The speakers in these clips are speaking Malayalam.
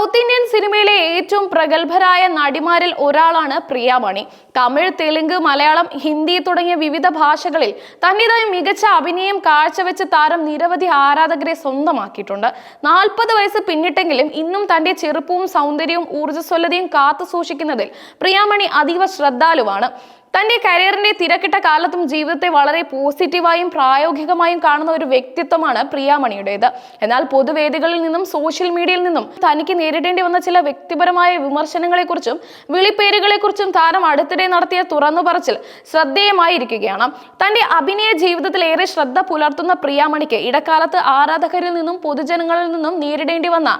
സൗത്ത് ഇന്ത്യൻ സിനിമയിലെ ഏറ്റവും പ്രഗത്ഭരായ നടിമാരിൽ ഒരാളാണ് പ്രിയാമണി. തമിഴ് തെലുങ്ക് മലയാളം ഹിന്ദി തുടങ്ങിയ വിവിധ ഭാഷകളിൽ തന്റേതായ മികച്ച അഭിനയം കാഴ്ചവെച്ച താരം നിരവധി ആരാധകരെ സ്വന്തമാക്കിയിട്ടുണ്ട്. നാൽപ്പത് വയസ്സ് പിന്നിട്ടെങ്കിലും ഇന്നും തന്റെ ചെറുപ്പവും സൗന്ദര്യവും ഊർജസ്വലതയും കാത്തു സൂക്ഷിക്കുന്നതിൽ പ്രിയാമണി അതീവ ശ്രദ്ധാലുവാണ്. തന്റെ കരിയറിന്റെ തിരക്കിട്ട കാലത്തും ജീവിതത്തെ വളരെ പോസിറ്റീവായും പ്രായോഗികമായും കാണുന്ന ഒരു വ്യക്തിത്വമാണ് പ്രിയാമണിയുടേത് എന്നാൽ പൊതുവേദികളിൽ നിന്നും സോഷ്യൽ മീഡിയയിൽ നിന്നും തനിക്ക് നേരിടേണ്ടി വന്ന ചില വ്യക്തിപരമായ വിമർശനങ്ങളെക്കുറിച്ചും വിളിപ്പേരുകളെക്കുറിച്ചും താരം അടുത്തിടെ നടത്തിയ തുറന്നു പറച്ചിൽ ശ്രദ്ധേയമായിരിക്കുകയാണ്. തന്റെ അഭിനയ ജീവിതത്തിൽ ഏറെ ശ്രദ്ധ പുലർത്തുന്ന പ്രിയാമണിക്ക് ഇടക്കാലത്ത് ആരാധകരിൽ നിന്നും പൊതുജനങ്ങളിൽ നിന്നും നേരിടേണ്ടി വന്ന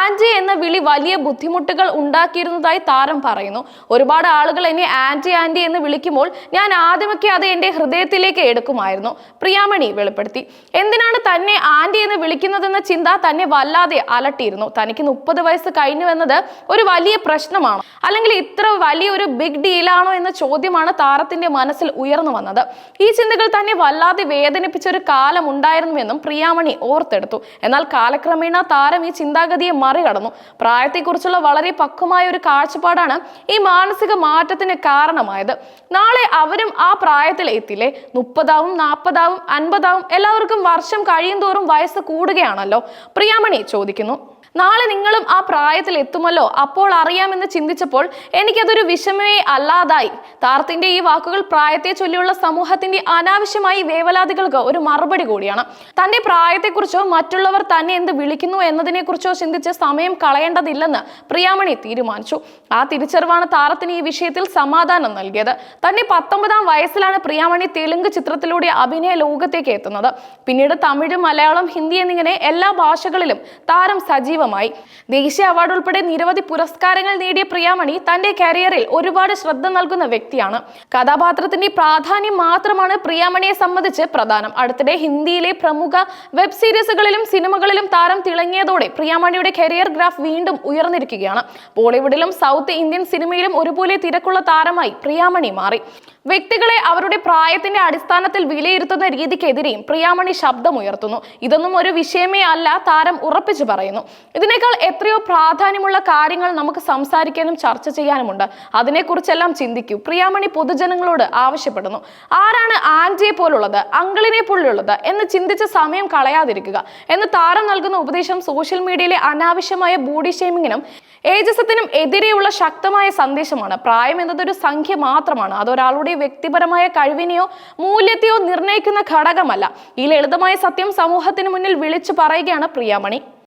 ആന്റി എന്ന വിളി വലിയ ബുദ്ധിമുട്ടുകൾ ഉണ്ടാക്കിയിരുന്നതായി താരം പറയുന്നു. ഒരുപാട് ആളുകൾ എന്നെ ആന്റി ആന്റി എന്ന് വിളിക്കുമ്പോൾ ഞാൻ ആദ്യമൊക്കെ അത് എന്റെ ഹൃദയത്തിലേക്ക് എടുക്കുമായിരുന്നു. പ്രിയാമണി വെളിപ്പെടുത്തി. എന്തിനാണ് തന്നെ ആന്റി എന്ന് വിളിക്കുന്നതെന്ന ചിന്ത തന്നെ വല്ലാതെ അലട്ടിയിരുന്നു. തനിക്ക് മുപ്പത് വയസ്സ് കഴിഞ്ഞുവെന്നത് ഒരു വലിയ പ്രശ്നമാണ്. അല്ലെങ്കിൽ ഇത്ര വലിയ ഒരു ബിഗ് ഡീലാണോ എന്ന ചോദ്യമാണ് താരത്തിന്റെ മനസ്സിൽ ഉയർന്നു വന്നത്. ഈ ചിന്തകൾ തന്നെ വല്ലാതെ വേദനിപ്പിച്ച ഒരു കാലം ഉണ്ടായിരുന്നുവെന്നും പ്രിയാമണി ഓർത്തെടുത്തു. എന്നാൽ കാലക്രമേണ താരം ഈ ചിന്താഗതിയെ മറികടന്നു. പ്രായത്തെക്കുറിച്ചുള്ള വളരെ പക്വമായ ഒരു കാഴ്ചപ്പാടാണ് ഈ മാനസിക മാറ്റത്തിന് കാരണമായത്. നാളെ അവരും ആ പ്രായത്തിൽ എത്തില്ലേ? മുപ്പതാവും നാൽപ്പതാവും അൻപതാവും എല്ലാവർക്കും വർഷം കഴിയും തോറും വയസ്സ് കൂടുകയാണല്ലോ. പ്രിയാമണി ചോദിക്കുന്നു. നാളെ നിങ്ങളും ആ പ്രായത്തിൽ എത്തുമല്ലോ അപ്പോൾ അറിയാമെന്ന് ചിന്തിച്ചപ്പോൾ എനിക്കതൊരു വിഷമേ അല്ലാതായി. താർത്തിന്റെ ഈ വാക്കുകൾ പ്രായത്തെ ചൊല്ലിയുള്ള സമൂഹത്തിന്റെ അനാവശ്യമായി വേവലാതികൾക്ക് ഒരു മറുപടി കൂടിയാണ്. തന്റെ പ്രായത്തെക്കുറിച്ചോ മറ്റുള്ളവർ തന്നെ എന്ത് വിളിക്കുന്നു എന്നതിനെക്കുറിച്ചോ ചിന്തിച്ച് സമയം കളയേണ്ടതില്ലെന്ന് പ്രിയാമണി തീരുമാനിച്ചു. ആ തിരിച്ചറിവാണ് താരത്തിന് ഈ വിഷയത്തിൽ സമാധാനം നൽകിയത്. തന്നെ പത്തൊമ്പതാം വയസ്സിലാണ് പ്രിയാമണി തെലുങ്ക് ചിത്രത്തിലൂടെ അഭിനയ ലോകത്തേക്ക് എത്തുന്നത്. പിന്നീട് തമിഴ് മലയാളം ഹിന്ദി എന്നിങ്ങനെ എല്ലാ ഭാഷകളിലും താരം സജീവമായി ദേശീയ അവാർഡ് ഉൾപ്പെടെ നിരവധി പുരസ്കാരങ്ങൾ നേടിയ പ്രിയാമണി തന്റെ കരിയറിൽ ഒരുപാട് ശ്രദ്ധ നൽകുന്ന വ്യക്തിയാണ്. കഥാപാത്രത്തിന്റെ പ്രാധാന്യം മാത്രമാണ് പ്രിയാമണിയെ സംബന്ധിച്ച് പ്രധാനം. അടുത്തിടെ ഹിന്ദിയിലെ പ്രമുഖ വെബ് സീരീസുകളിലും സിനിമകളിലും താരം തിളങ്ങിയതോടെ പ്രിയാമണിയുടെ കരിയർ ഗ്രാഫ് വീണ്ടും ഉയർന്നിരിക്കുകയാണ്. ബോളിവുഡിലും സൗത്ത് ഇന്ത്യൻ സിനിമയിലും ഒരുപോലെ തിരക്കുള്ള താരമായി പ്രിയാമണി മാറി. വ്യക്തികളെ അവരുടെ പ്രായത്തിന്റെ അടിസ്ഥാനത്തിൽ വിലയിരുത്തുന്ന രീതിക്കെതിരെയും പ്രിയാമണി ശബ്ദമുയർത്തുന്നു ഇതൊന്നും ഒരു വിഷയമേ അല്ല താരം ഉറപ്പിച്ചു പറയുന്നു. ഇതിനേക്കാൾ എത്രയോ പ്രാധാന്യമുള്ള കാര്യങ്ങൾ നമുക്ക് സംസാരിക്കാനും ചർച്ച ചെയ്യാനുമുണ്ട്. അതിനെക്കുറിച്ചെല്ലാം ചിന്തിക്കൂ. പ്രിയാമണി പൊതുജനങ്ങളോട് ആവശ്യപ്പെടുന്നു. ആരാണ് ആന്റിയെ പോലുള്ളത്? അങ്കിളിനെ പോലുള്ളത്? എന്ന് ചിന്തിച്ച സമയം കളയാതിരിക്കുക. എന്ന് താരം നൽകുന്ന ഉപദേശം സോഷ്യൽ മീഡിയയിലെ അനാവശ്യമായ ബോഡി ഷേമിങ്ങിനും ഏജസത്തിനും എതിരെയുള്ള ശക്തമായ സന്ദേശമാണ്. പ്രായം എന്നത് ഒരു സംഖ്യ മാത്രമാണ്. അതൊരാളുടെ വ്യക്തിപരമായ കഴിവിനെയോ മൂല്യത്തെയോ നിർണയിക്കുന്ന ഘടകമല്ല. ഈ ലളിതമായ സത്യം സമൂഹത്തിന് മുന്നിൽ വിളിച്ചു പറയുകയാണ് പ്രിയാമണി.